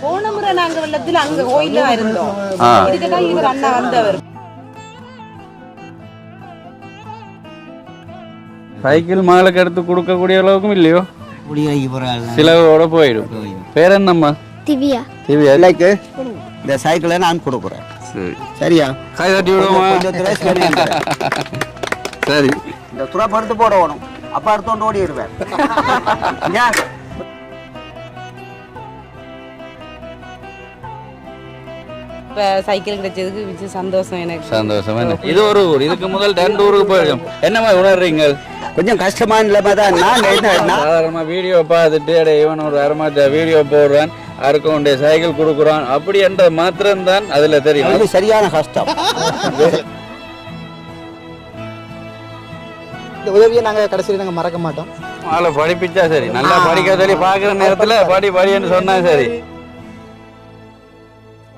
போன முறை நாங்க வெள்ளத்துல அங்க கோயில்ல இருந்தோம். ஆ. இதுக்குதான் இவர் அண்ணா வந்தவர். சைக்கிள் மகளுக்கு எடுத்து கொடுக்கக்கூடிய அளவுக்கும் இல்லையோ? சிலவோட போயிடும். பேர் என்னம்மா திவ்யா. திவ்யா. பிள்ளைக்கு இந்த சைக்கிளை நான் கொடுக்குறேன். சரி. சரியா? கை தட்டி விடுவோமா. சரி. இந்த துறப்பு எடுத்து போடணும் அப்பா எடுத்தோண்டு ஓடிடுவேன். இப்ப சைக்கிள் கிடைச்சதுக்கு மிச்ச சந்தோஷம் எனக்கு. சந்தோஷம் இது ஒரு ஊர் இதுக்கு முதல் ரெண்டு ஊருக்கு போயிருக்கோம் என்னம்மா உணர்றீங்க? கொஞ்சம் கஷ்டமான நிலைமை தான். நான் என்ன நான் சாதாரணமா வீடியோ பார்த்துட்டு அடே இவன் ஒரு அரமாத்த வீடியோ போடுறான் உடைய சைக்கிள் கொடுக்குறான். அப்படி என்ற மாத்திரம்தான் அதுல தெரியும். இது சரியான கஷ்டம். இந்த உதவியை நாங்கள் கடைசியில் நாங்கள் மறக்க மாட்டோம். ஆளை படிப்பிச்சா சரி. நல்லா படிக்க சொல்லி பார்க்குற நேரத்துல படி படின்னு சொன்னா சரி.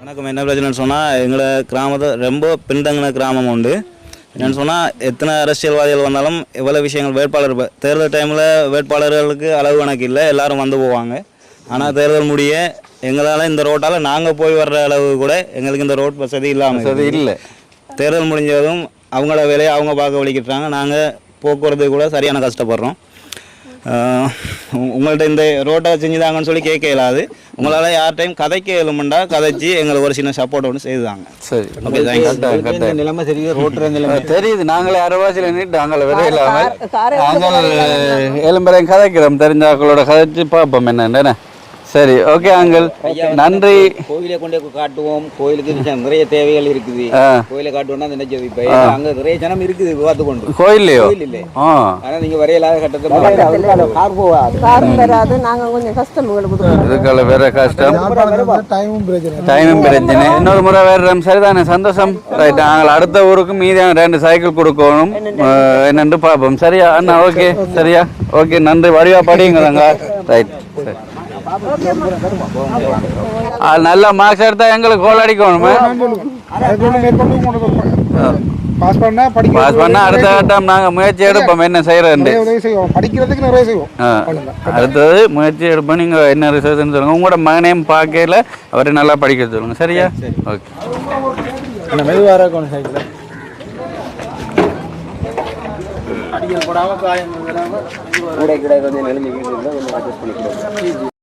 வணக்கம். என்ன பிரச்சனைன்னு சொன்னால் எங்களை கிராமத்தை ரொம்ப பின்தங்கின கிராமம் உண்டு. என்னென்னு சொன்னால் எத்தனை அரசியல்வாதிகள் வந்தாலும் எவ்வளோ விஷயங்கள் வேட்பாளர் தேர்தல் டைமில் வேட்பாளர்களுக்கு அளவு கணக்கு இல்லை எல்லாரும் வந்து போவாங்க. ஆனால் தேர்தல் முடிய எங்களால் இந்த ரோட்டால் நாங்கள் போய் வர்ற அளவு கூட எங்களுக்கு இந்த ரோட் வசதி இல்லாமல் அது இல்ல. தேர்தல் முடிஞ்சதும் அவங்கள வேலையை அவங்க பார்க்க வலிக்கிட்டாங்க நாங்கள் போக்குவரத்து கூட சரியான கஷ்டப்படுறோம். ஆஹ் உ- உங்கள்ட்ட இந்த ரோட்டை செஞ்சுதாங்கன்னு சொல்லி கேட்க இயலாது. உங்களால் யார் டைம் கதைக்க இயலுமெண்டா கதைச்சி எங்களுக்கு ஒரு சின்ன சப்போர்ட் ஒன்று செய்தாங்க சரி. Okay thanks. நிலைமை தெரியுது ரோட்டுற நிலைமை. தெரியுது. நாங்களே அரவாசியில் நின்று நாங்கள் விட இல்லாமல் நாங்கள் எலும்பரையும் கதைக்கிறோம். தெரிஞ்சாக்களோட கதைச்சு பார்ப்போம் என்னன்னு. சரி ஓகே அங்கிள் நன்றி. கோயிலை கொண்டே காட்டுவோம். கோயிலுக்கு நிறைய தேவைகள் இருக்குது. கோயிலை காட்டுவோம்னா நினைச்சது இப்போ? அங்க நிறைய ஜனம் இருக்குது பார்த்து கொண்டு. கோயில்லையோ? கோயில் இல்லை. ஆனா நீங்க வரையலாத கட்டத்தை கார் போவாது காரும் வராது. நாங்க கொஞ்சம் கஷ்டம் உங்களுக்கு இதுக்கால வேற கஷ்டம். டைமும் பிரச்சனை. டைமும் பிரச்சனை. இன்னொரு முறை வேற சரிதானே? சந்தோஷம். ரைட் நாங்கள் அடுத்த ஊருக்கு மீதியான ரெண்டு சைக்கிள் கொடுக்கணும். அஹ், என்னன்னு பார்ப்போம். சரியா? அண்ணா ஓகே சரியா? ஓகே நன்றி. வடிவா படிங்களாங்க ரைட் சரி. நல்ல மார்க்ஸ் எடுத்தா எங்களுக்கு கோல் அடிக்கணுமே. பாஸ் பண்ணா படிக்க பாஸ் பண்ணா அடுத்த கட்டம் நாங்கள் முயற்சி எடுப்போம் என்ன படிக்கிறதுக்கு நிறைய செய்வோம். அடுத்தது முயற்சி எடுப்போம். நீங்கள் என்ன ரிசர்ச்னு சொல்லுங்கள் உங்களோட மகனையும் பார்க்கல அவரை நல்லா படிக்க சொல்லுங்கள் சரியா? ஓகே மெதுவாக இருக்கணும் சைக்கிள்? கூட கூட கொஞ்சம் நெளிஞ்சிக்கிட்டு இருந்தா கொஞ்சம் அட்ஜஸ்ட் பண்ணிக்கிறோம்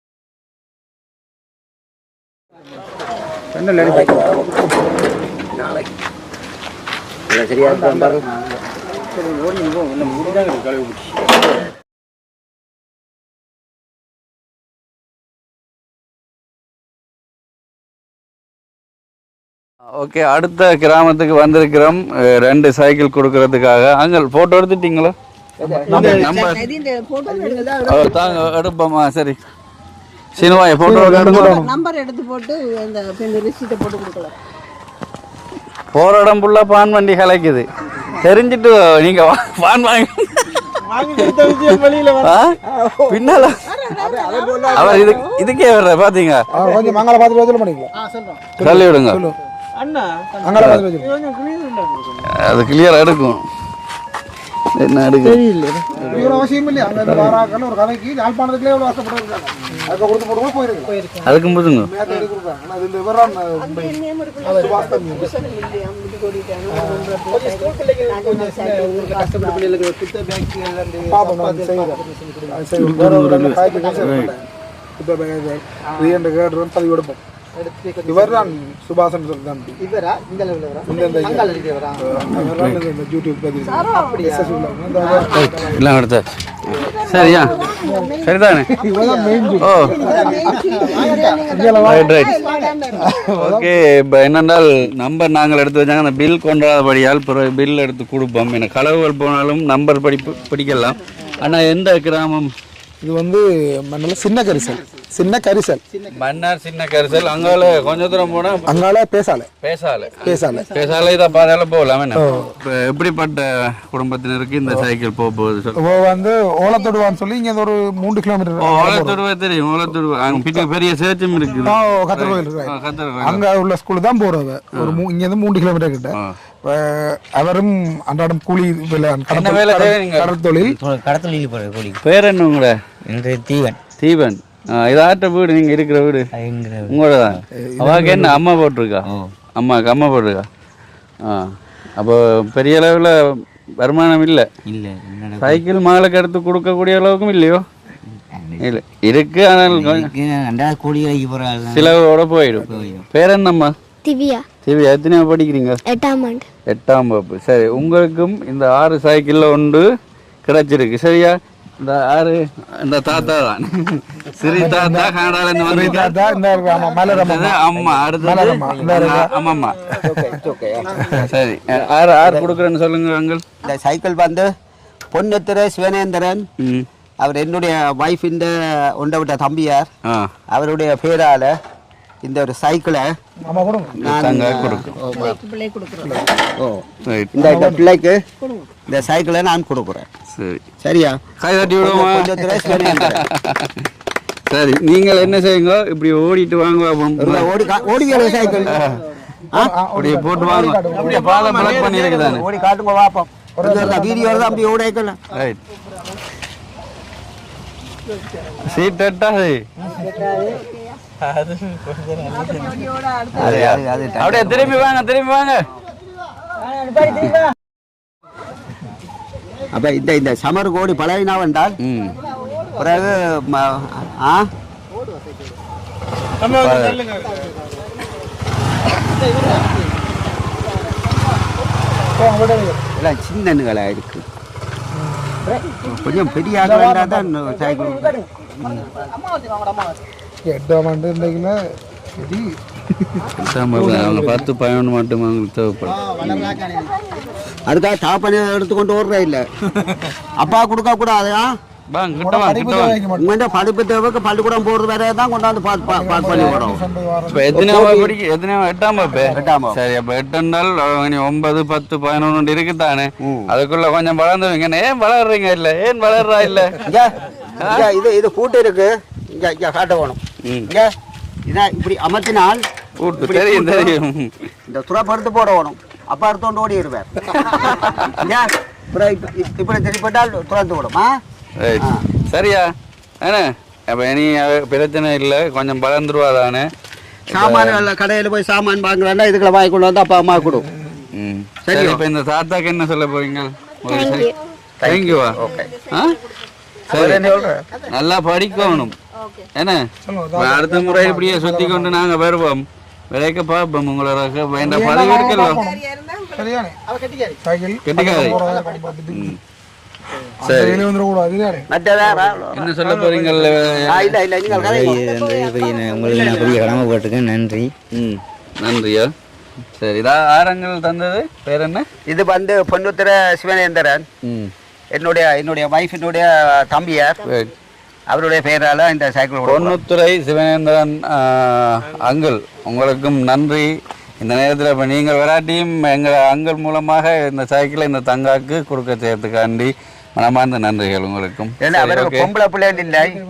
சரியா பாருங்க ஓகே அடுத்த கிராமத்துக்கு வந்திருக்கிறோம். ரெண்டு சைக்கிள் கொடுக்கறதுக்காக. அங்கே ஃபோட்டோ எடுத்துட்டீங்களா? நம்ம தாங்க எடுப்போமா. சரி. ஃபோட்டோ எடுக்கணும் நம்பர் எடுத்து போட்டு அந்த ரிசீட்டை போட்டு கொடுக்கலாம் போகிற இடம் ஃபுல்லாக பான் வண்டி கலைக்குது. தெரிஞ்சிட்டு நீங்க வா- பான் வாங்கி? பின்னால அவர் இது இதுக்கே வர்ற பாத்தீங்க கொஞ்சம் மங்கள பண்ணிக்கலாம் தள்ளி விடுங்க. அது கிளியர் எடுக்கும். என்ன போயிருக்கு. அதுக்கும் புதுங்க. இப்ப பதிவு எடுப்போம் இவர் தான் சுபாஷன் சொல்லி தான் இவரா? இந்த லெவலில் வரா இந்த இந்த அங்கால இருக்கிறவரா இந்த- யூடியூப் பதிவு. இந்த எல்லாம் எடுத்த. சரியா? சரிதானே? ஓ. ரைட் ரைட் ஓகே இப்போ என்னென்றால் நம்பர் நாங்கள் எடுத்து வச்சாங்க. அந்த பில் கொண்டாதபடியால் பிறகு பில் எடுத்து கொடுப்போம். எனக்கு களவுகள் போனாலும் நம்பர் படிப்பு படிக்கலாம். ஆனால் எந்த கிராமம்? இது வந்து நல்ல சின்ன கரிசல் சின்ன கரிசல். மன்னார் சின்ன கரிசல் அங்கால கொஞ்ச தூரம் போனால் அங்கால பேசால பேசால பேசால பேசால இதை பார்த்தாலும் போகலாம் எப்படிப்பட்ட குடும்பத்தினருக்கு இந்த சைக்கிள் போக போகுது வந்து ஓலத்தொடுவான்னு சொல்லி இங்க ஒரு மூன்று கிலோமீட்டர் ஓலத்தொடுவை தெரியும் ஓலத்தொடுவை அங்கே பின்ன பெரிய சேர்ச்சும் இருக்குது. ஆ, கத்தர் கோயில் இருக்கு. அங்க உள்ள ஸ்கூல் தான் போறது ஒரு மூ- இங்க இருந்து மூன்று கிலோமீட்டர் கிட்ட. அவரும் அன்றாடம் கூலி? கடல் தொழில். கடத்தல் போகிற கோழி பேர் என்ன உங்களோட என்னுடைய தீவன். தீபன் ஆ, இது ஆட்ட வீடு நீங்க இருக்கிற வீடு. உங்களோட தான் அவாக்கு என்ன அம்மா போட்டிருக்கா? அம்மாவுக்கு அம்மா போட்டிருக்கா? ஆ. அப்போ பெரிய அளவில் வருமானம் இல்லை. இல்லை சைக்கிள் மகளுக்கு எடுத்து கொடுக்கக்கூடிய அளவுக்கும் இல்லையோ? இல்லை. இருக்கு ஆனால் சிலவோட போயிடும். பேர் என்னம்மா திவ்யா. சிவி எத்தனையா படிக்கிறீங்க? எட்டாம் எட்டாம் வகுப்பு. சரி உங்களுக்கும் இந்த ஆறு சைக்கிளில் ஒன்று கிடைச்சிருக்கு. சரியா? இந்த ஆறு இந்த தாத்தா தான். சிறி தாத்தா கனடால இருந்து வந்திருக்காரு அதான் இந்த ஆமா மலரம்மா. அம்மா இந்த இருக்கு. அம்மா சரி ஆறு ஆறு கொடுக்குறேன்னு சொல்லுங்க அங்கிள். இந்த சைக்கிள் வந்து பொன்னத்திர சிவனேந்திரன். அவர் என்னுடைய ஒய்ஃபின் உண்டை விட்ட தம்பியார். அவருடைய பேரால இந்த ஒரு சைக்கிளை ஓ ரைட் இந்த பிள்ளைக்கு இந்த சைக்கிளை நான் கொடுக்குறேன். சரி. சரியா? கை தட்டி விடுவோமா? சரி நீங்கள் என்ன செய்யுங்க? இப்படி ஓடிட்டு வாங்க ஓடி ஓடி சைக்கிள் அப்படியே போட்டு வாங்க. அப்படியே பாதை பிளக் பண்ணியிருக்குதானே ஓடி காட்டுங்க வாப்போம் வீடியோ தான் அப்படி ஓடி வைக்கலாம் ரைட் சீட் எட்டாது அது அப்படியே திரும்பி வாங்க திரும்பி வாங்க. அப்ப இந்த இந்த சமர் கோடி பழகினா வந்தால் ம். பிறகு ஆ? எல்லாம் சின்னனுகளா இருக்கு. கொஞ்சம் பெரிய ஆள் வேண்டாம் தான் சைக்கிள் எட்டாம் ஆண்டு இருந்தீங்கள இது அவங்க பத்து பதினொன்று மட்டும் அவங்களுக்கு தேவைப்படும். அதுக்காக தாப்பனை எடுத்துக்கொண்டு ஓடுற இல்ல. அப்பா கொடுக்க கூடாதா படிப்பு தேவைக்கு பள்ளிக்கூடம் போடுறது வேற தான் கொண்டாந்து பண்ணி விடும் எட்டாம் எட்டாம். சரி அப்போ எட்டு நாள் இனி ஒன்பது பத்து பதினொன்று இருக்குதானே? அதுக்குள்ள கொஞ்சம் வளர்ந்துவீங்க ஏன் வளர்றீங்க? இல்ல ஏன் வளர்றா இல்ல? இது இது கூட்டு இருக்கு. இங்க இங்க காட்ட வேணும். ம். இங்க இதான் இப்படி அமர்த்தினால் இந்த துறப்படுத்து போட வேணும் அப்பா இப்ப- இப்ப- இப்படி திருப்பிட்டால் துறந்து விடும். சரியா? என்ன அப்போ இனி பிரச்சனை இல்லை. கொஞ்சம் வளர்ந்துருவா தானே. சாமான் கடையில் போய் சாமான் வாங்குறாண்டா இதுக்குள்ள வாங்கி கொண்டு வந்து அப்பா அம்மா கொடு. ம். சரி இப்போ இந்த தாத்தாக்கு என்ன சொல்ல போறீங்க? தேங்க்யூவா ஆ? சரி. நல்லா படிக்கணும். என்ன? அடுத்த முறை இப்படியே சுத்தி கொண்டு நாங்க வருவோம். விளைக்க பார்ப்போம். உங்களோட வேண்டாம் பதவி சைக்கிள் கெட்டிக்காரி. என்ன சொல்ல கதை உங்களுக்கு நான் பெரிய கடமைப்பட்டிருக்கேன் நன்றி. ம் நன்றியா? சரி இதான் ஆரங்கள் தந்தது? பேர் என்ன? இது வந்து பொன்னுத்திர சிவனேந்திரன். ம். என்னுடைய என்னுடைய ஒய்ஃபினுடைய தம்பியார். அவருடைய பெயரால இந்த சைக்கிள். பொன்னுத்துறை சிவனேந்திரன் அங்கிள் உங்களுக்கும் நன்றி இந்த நேரத்தில் இப்போ நீங்கள் விராட்டியும் எங்கள் அங்கிள் மூலமாக இந்த சைக்கிளை இந்த தங்காக்கு கொடுக்க செய்யறதுக்காண்டி மனமார்ந்த நன்றிகள் உங்களுக்கும். ஏன்னா அவருக்கு. பொம்பளை பிள்ளைகள் இல்லை.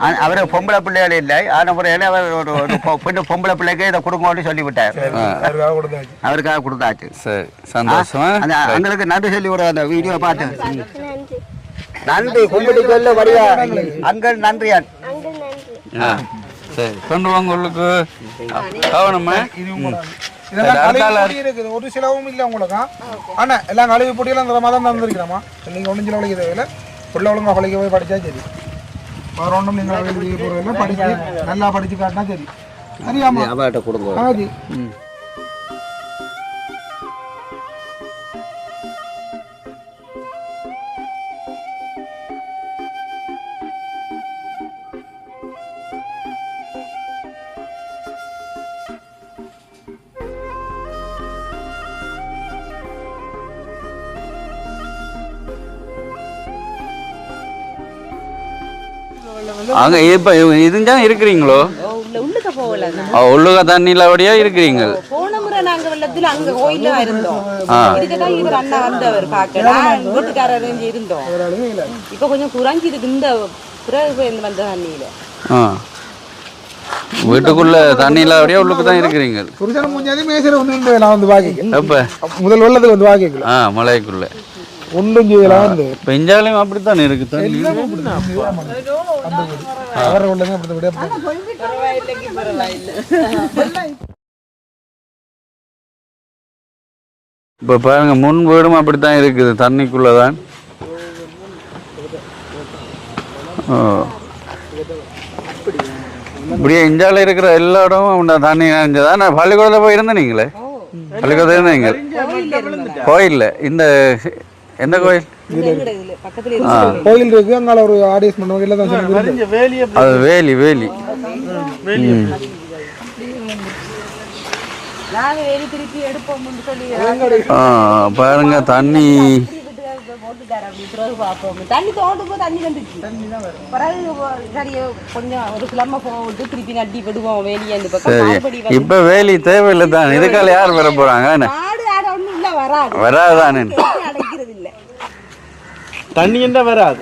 ஆ- அவருக்கு பொம்பளை பிள்ளைகள் இல்லை. ஆன முறையில் அவர் ஒரு ஒரு பொ- பெண்ணு பொம்பளை பிள்ளைக்கு இதை கொடுங்கன்னு சொல்லிவிட்டார். அவருக்காக கொடுத்தாச்சு. அவருக்காக கொடுத்தாச்சு. சரி சந்தோஷமா? அந்த அங்களுக்கு நன்றி சொல்லி விட அந்த வீடியோ பார்த்து. நன்றி கும்பிட்டு சொல்ல வடிவா அங்கள் நன்றியான் ஆ, சரி. கொண்டு வாங்க உங்களுக்கு கவனமா. இதெல்லாம் கழுவி இருக்குது. ஒரு சிலவும் இல்லை உங்களுக்கு? ஆனா எல்லாம் கழுவி போட்டியெல்லாம் அந்த மாதிரி தான் தந்துருக்கிறோமா? நீங்க ஒன்றும் சில வழிக்க தேவையில்ல உள்ள ஒழுங்கா பழிக்க போய் படிச்சா சரி. வேற ஒன்றும் நீங்கள் வெளியே போகிறதில்ல நல்லா படிச்சு காட்டினா சரி. சரியாமா கொடுங்க. ஆதி. அங்க இப்ப இதுதான் இருக்கிறீங்களோ? உள்ள உள்ளுக்க போகல ஆ, உள்ளுக தண்ணியில் அப்படியே இருக்கிறீங்க போன முறை நாங்க வெள்ளத்துல அங்க கோயில இருந்தோம் ஆ. இதுக்குதான் இவர் அண்ணா வந்தவர் பார்க்கலாம் வீட்டுக்காரர் இங்க இருந்தோம். இப்ப கொஞ்சம் குறைஞ்சி இருக்கு இந்த பிறகு வந்த தண்ணியில. ஆ. வீட்டுக்குள்ள தண்ணியில் அப்படியே உள்ளுக்கு தான் இருக்கிறீங்க புருஷன் முடிஞ்சாதே மேசையில் வந்து நின்று நான் வந்து வாங்கிக்க எப்ப? முதல் வெள்ளத்துக்கு வந்து வாங்கிக்கலாம் ஆ மலைக்குள்ள. ஒன்றும் செய்யலாம் இந்தியாவிலையும் அப்படித்தான் இருக்கு தண்ணி? அவரை அப்படி இப்போ பாருங்க முன் வீடும் அப்படித்தான் இருக்குது தண்ணிக்குள்ள தான் இப்படியே இந்தியாவில் இருக்கிற எல்லா இடமும் தண்ணி நினைஞ்சதா நான் பள்ளிக்கூடத்தில் போய் இருந்தேன் நீங்களே பள்ளிக்கூடத்தில் இருந்தீங்க கோயிலில் இந்த எந்த கோயில்? கோயில் இருக்கு அங்கால ஒரு ஆடியன்ஸ் பண்ணுவாங்க. இல்லை தான் அது வேலி வேலி. வேலி. பாருங்க தண்ணி. வந்துச்சு பிறகு கொஞ்சம் ஒரு கிழமை போட்டு திருப்பி நட்டி விடுவோம் வேலியை அந்த பக்கம். இப்போ வேலி தேவையில்லை தான்? இதுக்கால யார் வர வராது. வராதானே தண்ணி என்ன வராது.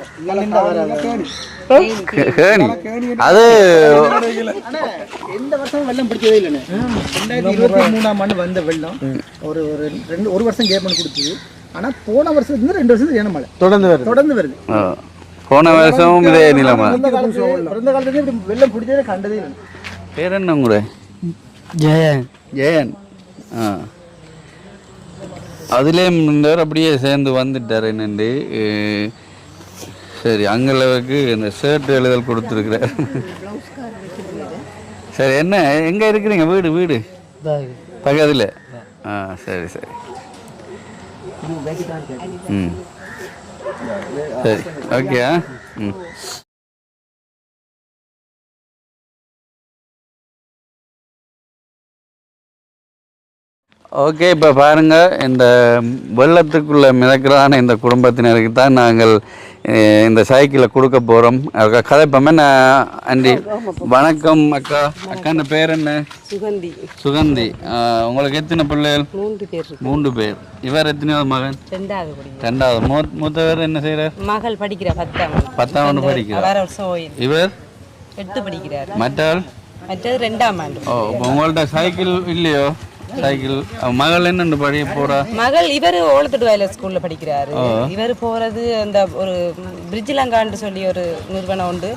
அது எந்த வருஷமும் வெள்ளம் பிடிச்சதே இல்லைண்ணே. ரெண்டாயிரத்தி இருபத்தி மூணாம் ஆண்டு வந்த வெள்ளம். ஒரு ஒரு ரெண்டு ஒரு வருஷம் கேப் பண்ணி கொடுத்தது. ஆனா போன வருஷத்துல ரெண்டு வருஷத்துக்கு ஏன மழை. தொடர்ந்து வருது. தொடர்ந்து வருது. போன வருஷமும் இதே நிலைமை. பிறந்த காலத்துல பிறந்த காலத்துல இப்படி வெள்ளம் பிடிச்சதே கண்டதே இல்லை பேர் என்ன உங்களோட ஜெயன். ஜெயன். ஆ. அதுலேயும் இருந்தவர் அப்படியே சேர்ந்து வந்துட்டார் என்னண்டு? சரி அங்களவுக்கு இந்த ஷர்ட் எழுதல் கொடுத்துருக்குறார். சரி என்ன? எங்கே இருக்கிறீங்க? வீடு வீடு? பக்கத்தில்? ஆ சரி சரி. ம். சரி ஓகே ஆ? ம். ஓகே இப்போ பாருங்க இந்த வெள்ளத்துக்குள்ள மிதக்கிறதான இந்த குடும்பத்தினருக்கு தான் நாங்கள் இந்த சைக்கிளை கொடுக்க போகிறோம் கதைப்போமே நான் ஆண்டி? வணக்கம் அக்கா. அக்காண்ட பேர் என்ன? சுகந்தி. சுகந்தி. உங்களுக்கு எத்தனை பிள்ளைகள்? மூன்று பேர் மூன்று பேர். இவர் எத்தனையாவது மகன்? ரெண்டாவது ரெண்டாவது. மூ மூத்தவர் என்ன செய்கிறார் மகள் படிக்கிற பத்தாம் பத்தாம் படிக்கிறார். இவர்? எட்டு படிக்கிறார். மற்றாள்? மற்றது ரெண்டாம் ஆண்டு. ஓ உங்கள்ட்ட சைக்கிள் இல்லையோ? சைக்கிள். மகள் என்னண்டு படிய போகிறா மகள் இவர் ஓலத்தட்டு வயல ஸ்கூல்ல படிக்கிறாரு. இவர் போறது அந்த ஒரு பிரிட்ஜிலங்கான்னு சொல்லி ஒரு நிறுவனம் உண்டு.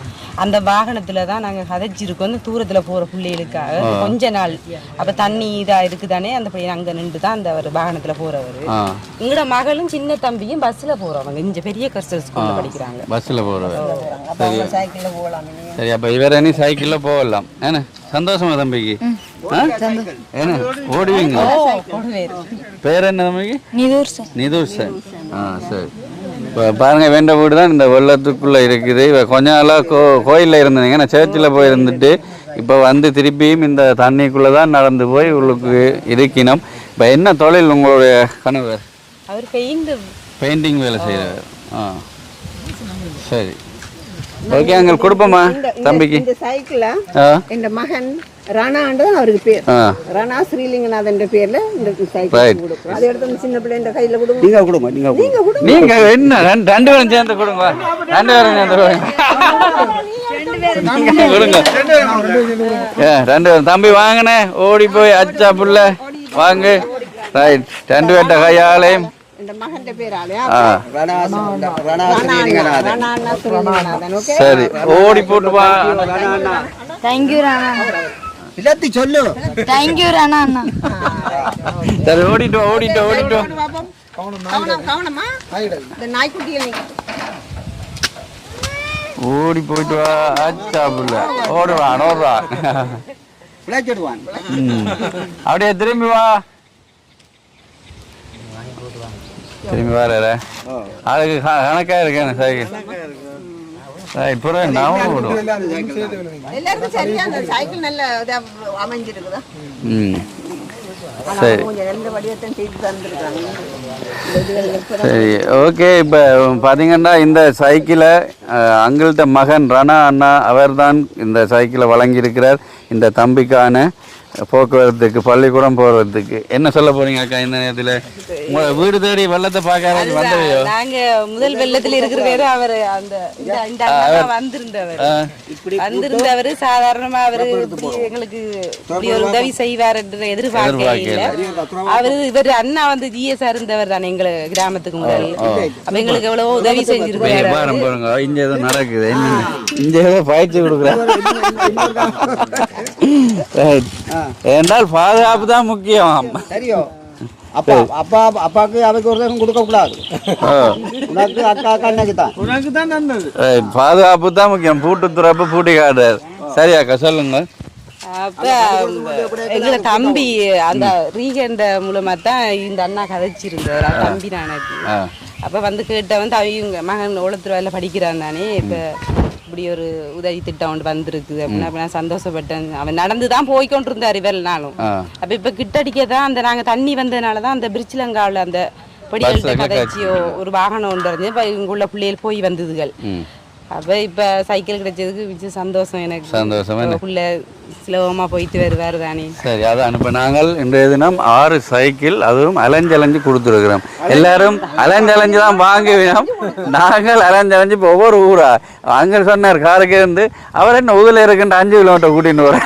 அந்த வாகனத்துல தான் நாங்க கதைச்சிருக்கோம். அந்த தூரத்துல போற பிள்ளைகளுக்காக. கொஞ்ச நாள். அப்ப தண்ணி இதா இருக்குதானே அந்த பையன் அங்க நின்று தான் அந்த ஒரு வாகனத்துல போறவர். எங்கட மகளும் சின்ன தம்பியும் பஸ்ல போறவங்க. இங்க பெரிய கர்சல் ஸ்கூல்ல படிக்கிறாங்க. பஸ்ஸில் போகிறவர் சரி. சைக்கிள்ல போகலாம். சரி அப்போ இவர் சைக்கிளில் போகலாம். என்ன? சந்தோஷமா தம்பிக்கு? ஆ? என்ன? ஓடுவீங்க பேர் என்ன தம்பிக்கு? நிதூர் சார். நிதூர் சார். ஆ சரி. இப்போ பாருங்க வேண்ட வீடு தான் இந்த வெள்ளத்துக்குள்ளே இருக்குது. இவ கொஞ்ச நாளாக கோ கோயிலில் இருந்தீங்க. நான் சர்ச்சில் போய் இருந்துட்டு இப்போ வந்து திருப்பியும் இந்த தண்ணிக்குள்ளே தான் நடந்து போய் உள்ளுக்கு இருக்கணும். இப்போ என்ன தொழில் உங்களுடைய கணவர்? அவர் பெயிண்ட் பெயிண்டிங் வேலை செய்கிறார் ஆ. சரி. ஓகே அங்கே கொடுப்போமா தம்பிக்கு. இந்த சைக்கிள்ல ஆ. என் மகன் ரணாண்டு தான் அவருக்கு பேர். ரணா ஸ்ரீலிங்கநாதன் பேர்ல இந்த. சைக்கிள் கொடுக்கும் அதை எடுத்து சின்ன பிள்ளைன்ற கையில கொடுக்கும் நீங்க கொடுங்க நீங்க கொடுங்க. நீங்க கொடுங்க. நீங்க என்ன ரெண்டு பேரும் சேர்ந்து கொடுங்க. ரெண்டு பேரும் சேர்ந்து கொடுங்க. கொடுங்க. ரெண்டு பேரும். தம்பி வாங்கினே. ஓடி போய் அச்சா புள்ள. வாங்கு. ரைட் ரெண்டு பேர்ட்ட கையாலையும் சரி. ஓடி போட்டு வா. தேங்க்யூ ராணா எல்லாத்தையும் சொல்லு. தேங்க்யூ ராணா அண்ணா. சரி ஓடிட்டு வா, ஓடிட்டு வா, ஓடிட்டு வா. கவனம் கவனமா? இந்த நாய்க்குட்டிகள் நீங்க ஓடி போயிட்டு வா. அச்சா புள்ள. ஓடுவான் ஓடுவான். அப்படியே திரும்பி வா. திரும்பி வர அதுக்கு க- கணக்கா இருக்கேன் சைக்கிள். புறம் நாமும் விடுவோம் எல்லாருக்கும் சரியா அந்த சைக்கிள் நல்ல இதா அமைஞ்சிருக்குதா? ம். சரி. சரி ஓகே இப்போ பார்த்தீங்கன்னா இந்த சைக்கிளை அங்கிள்கிட்ட மகன் ரணா அண்ணா அவர்தான் இந்த சைக்கிளை வழங்கியிருக்கிறார். இந்த தம்பிக்கான போக்குவரத்துக்கு பள்ளிக்கூடம் போகிறதுக்கு என்ன சொல்ல போறீங்க அக்கா இந்த நேரத்தில் உங்க வீடு தேடி வெள்ளத்தை பார்க்க வந்தவையோ நாங்க முதல் வெள்ளத்துல இருக்கிறவரு அவரு அந்த இந்த- வந்திருந்தவர் வந்திருந்தவர் சாதாரணமா அவரு எங்களுக்கு இப்படி ஒரு உதவி செய்வார் என்று எதிர்பார்க்கவே இல்லை அவரு இவர் அண்ணா வந்து ஜிஎஸ் இருந்தவர் தானே எங்க கிராமத்துக்கு முதல் அப்ப எங்களுக்கு எவ்வளவோ உதவி செஞ்சிருக்காரு இங்க ஏதோ நடக்குது என்ன இங்க ஏதோ பயிற்சி கொடுக்குறேன் என்றால் பாதுகாப்பு தான் முக்கியம். தெரியும். அப்பா அப்பா அப்பாவுக்கு அவைக்கு ஒரு கொடுக்க கூடாது. உனக்கு அக்கா அக்கா தான். உனக்கு தான் நல்லது. பாதுகாப்பு தான் முக்கியம். பூட்டு துறப்பு பூட்டி காடுறாரு சரியாக்கா சொல்லுங்க. அப்ப எங்களை தம்பி அந்த ரீகண்ட மூலமா தான் இந்த அண்ணா கதைச்சிருந்தவர். அவர் தம்பி ஆ. அப்ப வந்து கேட்ட வந்து அவங்க மகன் உளத்துறையில படிக்கிறான் தானே. இப்ப இப்படி ஒரு உதவி திட்டம் ஒன்று வந்திருக்கு அப்படின்னா அப்ப நான் சந்தோஷப்பட்டேன் அவன் நடந்து தான் நாளும் ஆ. அப்ப இப்ப கிட்டடிக்க தான் அந்த நாங்க தண்ணி வந்ததுனால தான் அந்த பிரிச்சிலங்காவில் அந்த பஸ்ல கதைச்சியோ ஒரு வாகனம் ஒன்று இருந்து இப்ப இங்குள்ள பிள்ளைகள் போய் வந்ததுகள். அப்ப இப்ப சைக்கிள் கிடைச்சதுக்கு மிச்சம் சந்தோஷம் எனக்கு. சந்தோஷம்? புள்ள சுலபமா போயிட்டு வருவார் தானே. சரி அதான் இப்போ நாங்கள் இன்றைய தினம் ஆறு சைக்கிள் அதுவும் அலைஞ்சலைஞ்சு கொடுத்துருக்குறோம். எல்லாரும் அலைஞ்சலைஞ்சு தான் வாங்குவினோம் நாங்கள் அலைஞ்சலைஞ்சு இப்போ ஒவ்வொரு ஊரா. அங்கே சொன்னார் காருக்கு இருந்து அவர் என்ன ஊரில் இருக்கின்ற அஞ்சு கிலோமீட்டர் கூட்டின்னு வர.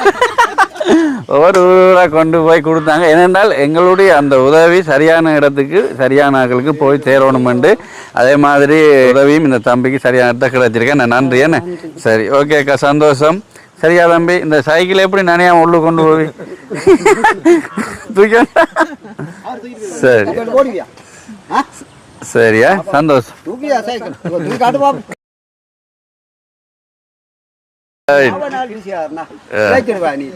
ஒவ்வொரு ஊராக கொண்டு போய் கொடுத்தாங்க. ஏனென்றால் எங்களுடைய அந்த உதவி சரியான இடத்துக்கு சரியான ஆட்களுக்கு போய் சேரணுமெண்டு அதே மாதிரி உதவியும் இந்த தம்பிக்கு சரியான இடத்த கிடைச்சிருக்கேன். நான் நன்றி என்ன? சரி ஓகே அக்கா சந்தோஷம். சரியா தம்பி? இந்த சைக்கிள் எப்படி நனையாம உள்ள கொண்டு போய்? தூக்கி சரி. சரியா? சந்தோஷம்.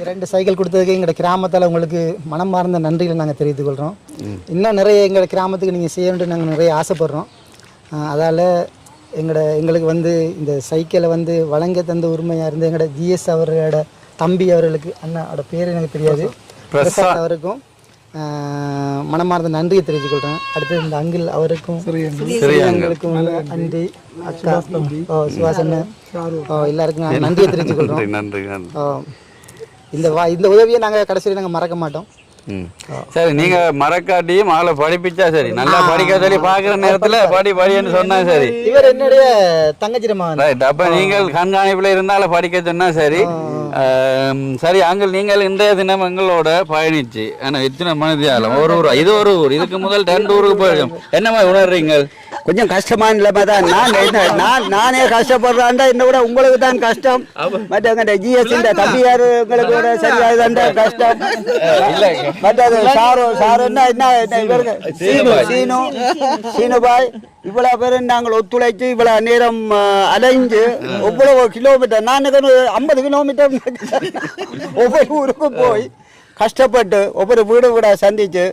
ரெண்டு சைக்கிள் கொடுத்ததுக்கு எங்களோட கிராமத்தில் உங்களுக்கு மனம் மார்ந்த நன்றிகளை நாங்கள் தெரிவித்துக் கொள்கிறோம் இன்னும் நிறைய எங்களோட கிராமத்துக்கு நீங்கள் செய்யணும்னு நாங்கள் நிறைய ஆசைப்படுறோம். அதால் எங்களோட எங்களுக்கு வந்து இந்த சைக்கிளை வந்து வழங்க தந்த உரிமையாக இருந்து எங்களோட ஜிஎஸ் அவர்களோட தம்பி அவர்களுக்கு அண்ணாவோட பேர் எனக்கு தெரியாது. பிரசாத் அவருக்கும் மனமார்ந்த நன்றியை தெரிவித்துக் கொள்கிறேன் அடுத்து இந்த அங்கிள் அவருக்கும் எங்களுக்கும் நன்றி. அக்கா ஓ எல்லாருக்கும் நான் நன்றியை தெரிவித்துக் கொள்கிறோம் நன்றி நன்றி நன்றி. ஆ, இந்த வா இந்த உதவியை நாங்கள் கடைசியில் நாங்கள் மறக்க மாட்டோம். சரி நீங்க மறக்காட்டியும் ஆளை படிப்பிச்சா சரி. நல்லா படிக்க சொல்லி பாக்குற நேரத்துல படி படின்னு சொன்னா சரி. இவர் என்னுடைய தங்கச்சிரமா ரைட் அப்ப நீங்கள் கண்காணிப்புல இருந்தாலும் படிக்க சொன்னா சரி. சரி அங்கிள் நீங்கள் இன்றைய தினம் எங்களோட பயணிச்சு ஆனா எத்தனை மனிதியாலும் ஒரு ஊர் இது ஒரு ஊர். இதுக்கு முதல் ரெண்டு ஊருக்கு போயிருக்கோம். என்ன மாதிரி உணர்றீங்க கொஞ்சம் கஷ்டமான நிலைமை தான் நான் நான் நானே கஷ்டப்படுறான்டா. என்ன விட உங்களுக்கு தான் கஷ்டம். மற்றவங்க ஜிஎஸ் இந்த தம்பியார் உங்களுக்கு விட சரியாதுதான்டா கஷ்டம். மற்றது சாரு சாருன்னா என்ன என்ன இவருங்க சீனு சீனு சீனு. பாய். இவ்வளவு பேர் நாங்கள் ஒத்துழைச்சு இவ்வளவு நேரம் அலைஞ்சு எவ்வளவு கிலோமீட்டர் நான் ஐம்பது கிலோமீட்டர் ஒவ்வொரு ஊருக்கும் போய் கஷ்டப்பட்டு ஒவ்வொரு வீடு வீட சந்திச்சு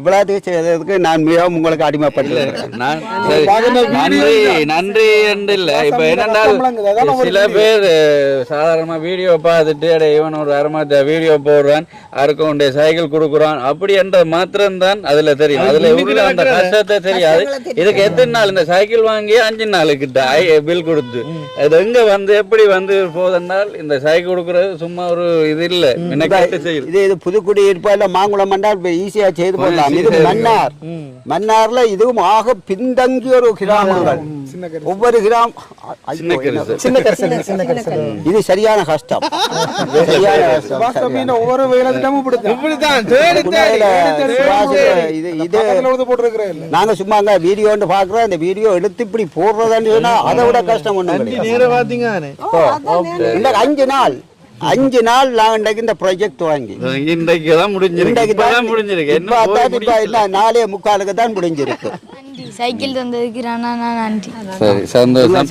இவ்வளவு செய்ததுக்கு நான் மிகவும் உங்களுக்கு அடிமைப்பட்டிருக்கிறேன். நன்றி நன்றி என்று இல்ல. இப்ப என்னென்றால் சில பேர் சாதாரணமா வீடியோ பார்த்துட்டு அடே இவன் ஒரு அரமாத்த வீடியோ போடுறான் யாருக்கும் உடைய சைக்கிள் கொடுக்குறான். அப்படி என்ற மாத்திரம்தான் அதுல தெரியும். அதுல உள்ள அந்த கஷ்டத்தை தெரியாது. இதுக்கு எத்தனை நாள்? இந்த சைக்கிள் வாங்கி அஞ்சு நாள் கிட்ட பில் கொடுத்து. அது எங்க வந்து எப்படி வந்து போதென்றால் இந்த சைக்கிள் கொடுக்கறது சும்மா ஒரு இது இல்ல. இது இது புதுக்குடி இருப்பால மாங்குளம் மண்டால் இப்ப ஈஸியா செய்து போடலாம் இது மன்னார். மன்னார்ல இதுவும் ஆக பின்தங்கிய ஒரு கிராமங்கள் ஒவ்வொரு கிராம் சின்ன கரிசல். சின்ன கரிசல் சின்ன கரிசல் இது சரியான கஷ்டம். சரியான ஒவ்வொரு நாங்க சும்மா அங்க வீடியோன்னு பாக்குறோம் இந்த வீடியோ எடுத்து இப்படி போடுறதான்னு சொன்னா அதை விட கஷ்டம் ஒண்ணு அஞ்சு நாள். அஞ்சு நாள் நாங்க இன்றைக்கு இந்த ப்ராஜெக்ட் வாங்கி இன்றைக்கு தான் முடிஞ்சிருக்கு. இன்றைக்கு தான் முடிஞ்சிருக்கு. நாலே முக்காலுக்கு தான் முடிஞ்சிருக்கு. சைக்கிள் தந்ததுக்கு ராணா நன்றி சரி சந்தோஷம்.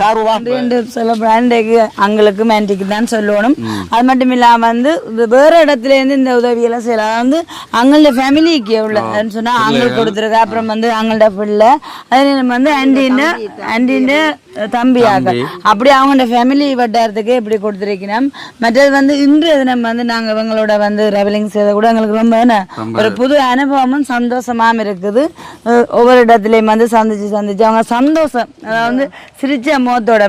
என்று சொல்ல பிராண்டுக்கு அங்களுக்கு மேண்டிக்கு தான் சொல்லணும். அது மட்டும் இல்லாம வந்து வேற இடத்துல இருந்து இந்த உதவியெல்லாம் செய்யலாம். அது வந்து அவங்களோட ஃபேமிலிக்கு எவ்வளவு? சொன்னா அவங்க கொடுத்துருக்கு அப்புறம் வந்து அவங்களோட பிள்ளை. அதே நம்ம வந்து ஆண்டின் ஆண்டின் தம்பியாக. அப்படி அவங்களோட ஃபேமிலி வட்டாரத்துக்கு இப்படி கொடுத்துருக்கணும். மற்றது வந்து இன்றைய தினம் வந்து நாங்க இவங்களோட வந்து ரெவலிங் செய்த கூட எங்களுக்கு ரொம்ப ஒரு புது அனுபவமும் சந்தோஷமாவும் இருக்குது. ஒவ்வொரு இடத்துலயும் வந்து சந்திச்சு சந்திச்சு. அவங்க சந்தோஷம். அதாவது சிரிச்ச முகத்தோட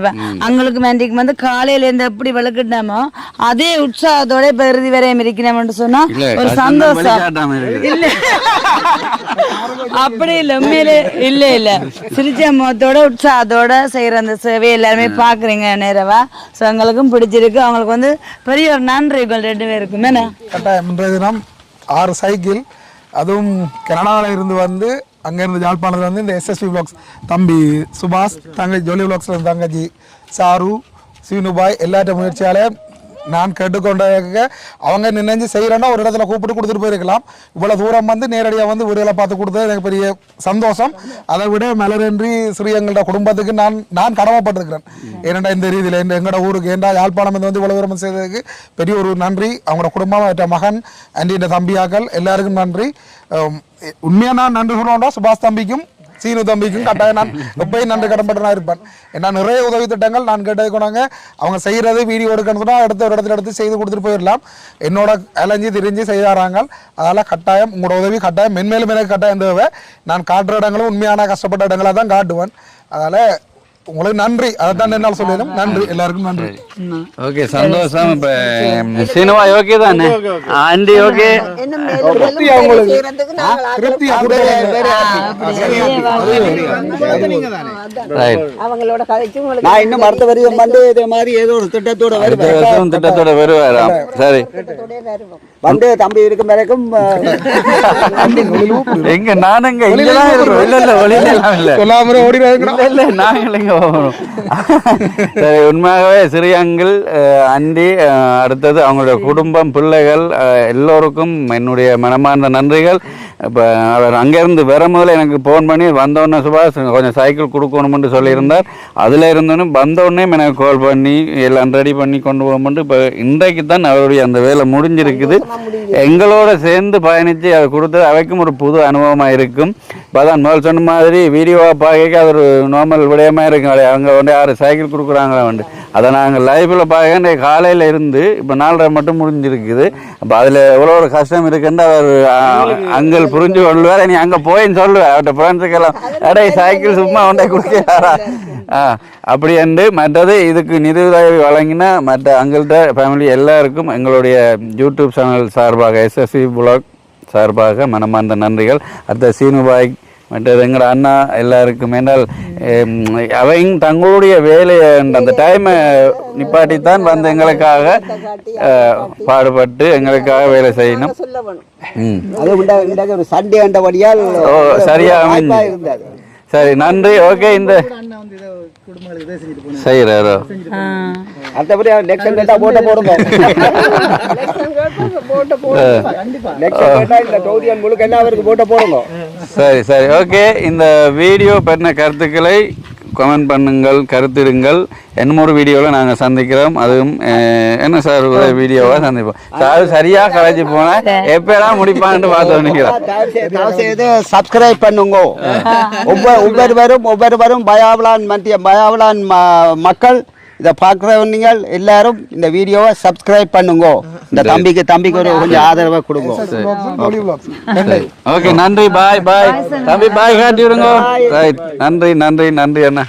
அவங்களுக்கு மேண்டிக்கு வந்து காலையில இருந்து எப்படி விளக்கிட்டோமோ அதே உற்சாகத்தோட இப்ப இறுதி வரையும் இருக்கிறோம்னு சொன்னா ஒரு சந்தோஷம். இல்ல. அப்படி இல்ல உண்மையிலே இல்ல இல்ல. சிரிச்ச முகத்தோட உற்சாகத்தோட செய்யற அந்த சேவை எல்லாருமே பாக்குறீங்க நேரவா? சோ எங்களுக்கும் பிடிச்சிருக்கு. அவங்களுக்கு வந்து பெரிய ஒரு நன்றி உங்கள் ரெண்டு பேருக்கும். என்ன? கட்டாயம். இன்றைய தினம் ஆறு சைக்கிள். அதுவும் கனடாவில் இருந்து வந்து அங்கேருந்து யாழ்ப்பாணத்தில் வந்து இந்த எஸ்எஸ்பி பிளாக்ஸ் தம்பி சுபாஷ் தங்கச்சி ஜோலி பிளாக்ஸில் தங்கச்சி சாரு சீனுபாய் எல்லாட்ட முயற்சியாலே நான் கேட்டுக்கொண்ட அவங்க நினைஞ்சு செய்கிறேன்னா ஒரு இடத்துல கூப்பிட்டு கொடுத்துட்டு போயிருக்கலாம். இவ்வளோ தூரம் வந்து நேரடியாக வந்து வீடுகளை பார்த்து கொடுத்தது எனக்கு பெரிய சந்தோஷம். அதை விட மலரன்றி ஸ்ரீ எங்களோட குடும்பத்துக்கு நான் நான் கடமைப்பட்டிருக்கிறேன். ஏனெண்டா இந்த ரீதியில் இந்த எங்களோட ஊருக்கு ஏண்டா யாழ்ப்பாணம் வந்து வந்து இவ்வளோ தூரம் செய்ததுக்கு பெரிய ஒரு நன்றி. அவங்களோட குடும்பம் மற்ற மகன் அண்ட் இந்த தம்பியாக்கள் எல்லாருக்கும் நன்றி. உண்மையாக நான் நன்றி சொல்லணும்டா. சுபாஷ் தம்பிக்கும் சீனு தம்பிக்கும் கட்டாயம் நான் ரொம்ப நன்றி கடன்பட்டனா இருப்பேன். ஏன்னா நிறைய உதவி திட்டங்கள் நான் கேட்டது கொண்டாங்க. அவங்க செய்கிறது வீடியோ எடுக்கணும்னா அடுத்த ஒரு இடத்துல எடுத்து செய்து கொடுத்துட்டு போயிடலாம். என்னோட அலைஞ்சி திரிஞ்சு செய்தாராங்க. அதனால் கட்டாயம் உங்களோட உதவி கட்டாயம் மென்மேலும் எனக்கு கட்டாயம் தேவை. நான் காட்டுற இடங்களும் உண்மையான கஷ்டப்பட்ட இடங்களை தான் காட்டுவேன். அதனால் உங்களுக்கு நன்றி. அதை தான் என்னால் சொல்லிடும் நன்றி. எல்லாருக்கும் நன்றி. ஓகே சந்தோஷம். இப்ப சினிமா ஓகே தானே? Aunty okay. செய்யறதுக்கு நாங்கள் திருப்தி அவங்களோட கதைச்சு நான் இன்னும் அடுத்த வரையும் வந்து இதே மாதிரி ஏதோ ஒரு திட்டத்தோட வருவேன். திட்டத்தோட வருவாராம். சரி. வருவோம். வந்து தம்பி இருக்கும் வரைக்கும் எங்க நானுங்க இல்ல இல்ல இல்ல. இல்ல இல்ல போகணும் சரி உண்மையாகவே சிறியங்கள் அண்டி அஹ், அடுத்தது அவங்களுடைய குடும்பம் பிள்ளைகள் அஹ், எல்லோருக்கும் என்னுடைய மனமார்ந்த நன்றிகள். இப்போ அவர் அங்கேருந்து வர முதல்ல எனக்கு ஃபோன் பண்ணி வந்தோடனே சுபாஷ் கொஞ்சம் சைக்கிள் கொடுக்கணும்னு சொல்லியிருந்தார். அதில் இருந்தோன்னே வந்தோடனே எனக்கு கால் பண்ணி எல்லாம் ரெடி பண்ணி கொண்டு போகும்போது இப்போ இன்றைக்கு தான் அவருடைய அந்த வேலை முடிஞ்சிருக்குது. எங்களோட சேர்ந்து பயணித்து அதை கொடுத்தது அவைக்கும் ஒரு புது அனுபவமாக இருக்கும். இப்போ அதான் முதல் சொன்ன மாதிரி வீடியோவாக பார்க்க அது ஒரு நார்மல் விடயமா இருக்கும் அவங்க வந்து யார் சைக்கிள் கொடுக்குறாங்களா வந்து. அதை நாங்கள் லைஃப்பில் பார்க்க காலையில் இருந்து இப்போ நாலரை மட்டும் முடிஞ்சிருக்குது. அப்போ அதில் எவ்வளோ ஒரு கஷ்டம் இருக்குன்னு அவர் அங்கே புரிஞ்சு கொள்வார். நீ அங்கே போயின்னு சொல்லுவேன் அவர்கிட்ட ஃப்ரெண்ட்ஸுக்கெல்லாம் அடே சைக்கிள் சும்மா உண்டே கொடுக்கிறாரா ஆ அப்படி என்று மற்றது இதுக்கு நிதி உதவி வழங்கின மற்ற அங்கள்கிட்ட ஃபேமிலி எல்லாருக்கும் எங்களுடைய யூடியூப் சேனல் சார்பாக எஸ்எஸ்சி புலாக் சார்பாக மனமார்ந்த நன்றிகள். அடுத்த சீனுபாய் மற்றது எங்களோட அண்ணா எல்லாருக்கும் என்றால் அவங்க தங்களுடைய வேலையை அந்த டைமை நிப்பாட்டித்தான் வந்து எங்களுக்காக பாடுபட்டு எங்களுக்காக வேலை செய்யணும். சொல்ல வேணும் ம். அது உண்டா இன்றைக்கு ஒரு சண்டே என்ற வழியால் ஓ சரியா வாய்ப்பா அமைஞ்சு சரி நன்றி. ஓகே இந்த செய்கிறாரோ அடுத்தபடி லெக்ஷன் கேட்டா போட்ட போடுங்க. முழுக்க எல்லாம் அவருக்கு போட்ட போடுங்க. சரி சரி. ஓகே இந்த வீடியோ பற்றின கருத்துக்களை கமெண்ட் பண்ணுங்கள் கருத்திடுங்கள். இன்னும் ஒரு வீடியோவில் நாங்கள் சந்திக்கிறோம். அதுவும் என்ன சார் ஒரு வீடியோவாக சந்திப்போம்? சார் சரியாக கலைச்சி போனால் எப்போலாம் முடிப்பான்ட்டு பார்த்து செய்து சப்ஸ்கிரைப் பண்ணுங்க. ஒவ்வொரு ஒவ்வொருவரும் ஒவ்வொருவரும் பயாவலான் மத்திய பயாவலான் மக்கள் இதை பார்க்குறவங்க எல்லாரும் இந்த வீடியோவை சப்ஸ்கிரைப் பண்ணுங்க. இந்த தம்பிக்கு தம்பிக்கு ஒரு கொஞ்சம் ஆதரவை கொடுங்க. ஓகே நன்றி பாய் பாய் தம்பி பாய் காட்டி விடுங்க. ரைட் நன்றி நன்றி நன்றி அண்ணா.